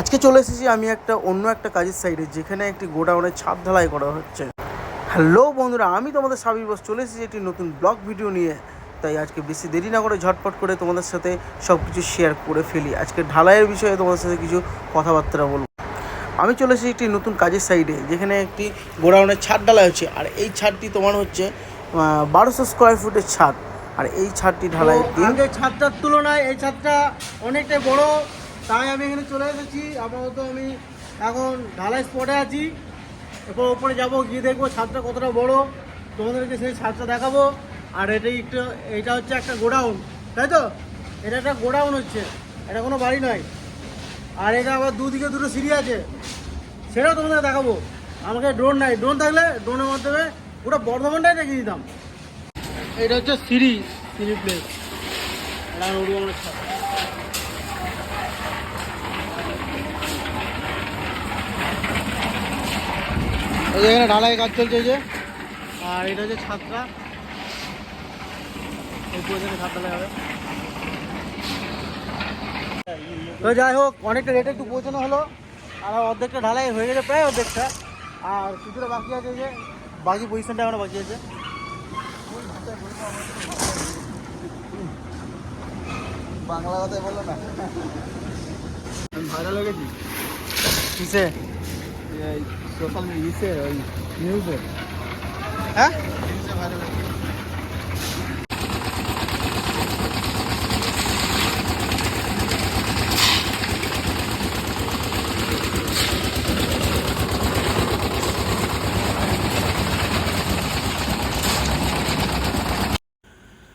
আজকে চলে এসেছি আমি একটা অন্য একটা কাজের সাইডে যেখানে একটি গোডাউনের ছাদ ঢালাই করা হচ্ছে। হ্যালো বন্ধুরা, আমি তোমাদের সাবির বস, চলে এসেছি একটি নতুন ব্লগ ভিডিও নিয়ে। তাই আজকে বেশি দেরি না করে ঝটপট করে তোমাদের সাথে সব কিছু শেয়ার করে ফেলি। আজকে ঢালাইয়ের বিষয়ে তোমাদের সাথে কিছু কথাবার্তা বলব। আমি চলে এসেছি একটি নতুন কাজের সাইডে যেখানে একটি গোডাউনের ছাদ ঢালাই হচ্ছে। আর এই ছাদটি তোমার হচ্ছে বারোশো স্কোয়ার ফুটের ছাদ। আর এই ছাদটি ঢালাই ছাদটার তুলনায় এই ছাদটা অনেকটাই বড়। তাই আমি এখানে চলে এসেছি। আপাতত আমি এখন ঢালাই স্পটে আছি। এরপর ওপরে যাব, গিয়ে দেখব ছাদটা কতটা বড়। তোমাদেরকে সেই ছাদটা দেখাবো। আর এটা একটু এটা হচ্ছে একটা গোডাউন, তাই তো? এটা একটা গোডাউন হচ্ছে, এটা কোনো বাড়ি নয়। আর এটা আবার দুদিকে দুটো সিঁড়ি আছে, সেটাও তোমাদের দেখাবো। আমাকে ড্রোন নাই ড্রোন থাকলে ড্রোনের মাধ্যমে পুরো বর্ধমানটাই দেখিয়ে দিতাম। এটা হচ্ছে সিঁড়ি সিঁড়ি প্লেস এটা আমার উড়বো মনে হচ্ছে। এখানে ঢালাই কাজ চলছে যে। আর এটা হচ্ছে ছাদটা এই পর্যন্ত ছাদ ঢালাই তো যাই হোক, অনেকটা রেটে একটু পৌঁছানো হলো। আর অর্ধেকটা ঢালাই হয়ে গেছে প্রায় অর্ধেকটা। আর কিছুটা বাকি আছে যে, বাকি পজিশনটা এখনও বাকি আছে। বাংলা কথায় বলো না। আমি ভাইরাল হয়ে গেছি? কিসে? সোশ্যাল মিডিয়াতে ওই নিউজে হ্যাঁ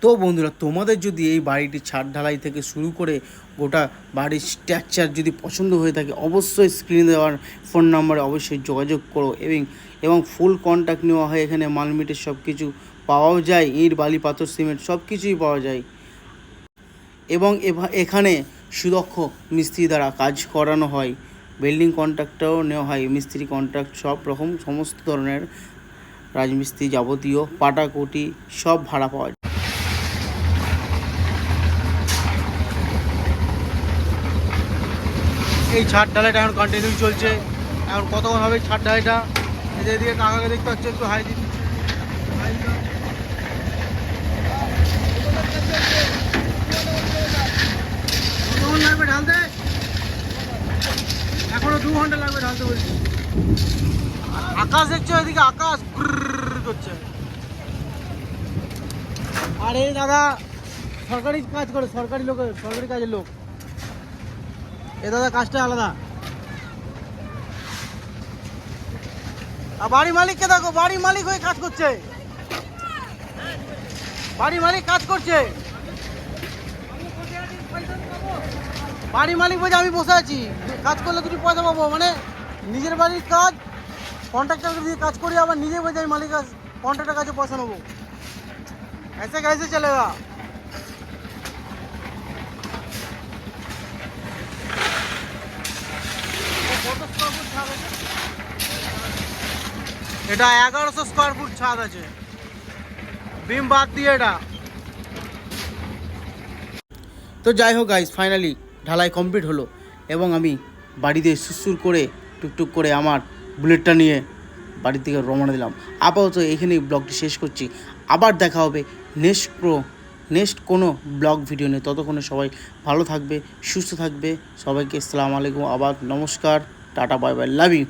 তো বন্ধুরা, তোমাদের যদি এই বাড়িটির ছাদ ঢালাই থেকে শুরু করে গোটা বাড়ির স্ট্রাকচার যদি পছন্দ হয়ে থাকে, অবশ্যই স্ক্রিনে দেওয়ার ফোন নাম্বারে অবশ্যই যোগাযোগ করো এবং এবং ফুল কন্ট্যাক্ট নেওয়া হয়। এখানে মালমিটের সব কিছু পাওয়াও যায়, ইট, বালি, পাথর, সিমেন্ট সব কিছুই পাওয়া যায়। এবং এখানে সুদক্ষ মিস্ত্রি দ্বারা কাজ করানো হয়। বিল্ডিং কন্ট্রাক্টও নেওয়া হয়। মিস্ত্রি কন্ট্রাক্ট সব রকম, সমস্ত ধরনের রাজমিস্ত্রি যাবতীয়, পাটাকুটি সব ভাড়া পাওয়া যায়। এই ছাদ ঢালাইটা এখন কন্টিনিউ চলছে। এখন কতক্ষণ হবে ছাদ ঢালাইটা? এদের যে এদিকে কাকাকে দেখতে পাচ্ছি, একটু হাই দিন। ঢালতে? দু ঘণ্টা ঢালতে বলছি। আকাশ এদিকে? আকাশ করছে। আর এই দাদা, সরকারি কাজ করে, সরকারি লোক সরকারি কাজের লোক। এ দাদা কাজটা আলাদা আর বাড়ি মালিককে দেখো বাড়ি মালিক হয়ে কাজ করছে বাড়ি মালিক কাজ করছে বাড়ি মালিক বলছে আমি বসে আছি কাজ করলে দুটি পয়সা পাবো মানে নিজের বাড়ির কাজ কন্ট্রাক্টরকে দিয়ে কাজ করি আবার নিজে বলছে আমি মালিক কন্ট্রাক্টের কাছে পয়সা নেবো ऐसे कैसे चलेगा এটা এগারোশো স্কোয়ার ফুট ছাদ আছে। বিম বাদ দিয়ে এটা। তো যাই হোক গাইস ফাইনালি ঢালাই কমপ্লিট হলো এবং আমি বাড়িতে সুসুর করে, টুকটুক করে আমার বুলেটটা নিয়ে বাড়ির থেকে রওনা দিলাম। আপাতত এখানেই ব্লগটি শেষ করছি। আবার দেখা হবে নেক্সট প্রো নেক্সট কোনো ব্লগ ভিডিও নিয়ে। ততক্ষণে সবাই ভালো থাকবে, সুস্থ থাকবে। সবাইকে আসসালামু আলাইকুম, আবার নমস্কার, tata bye bye love you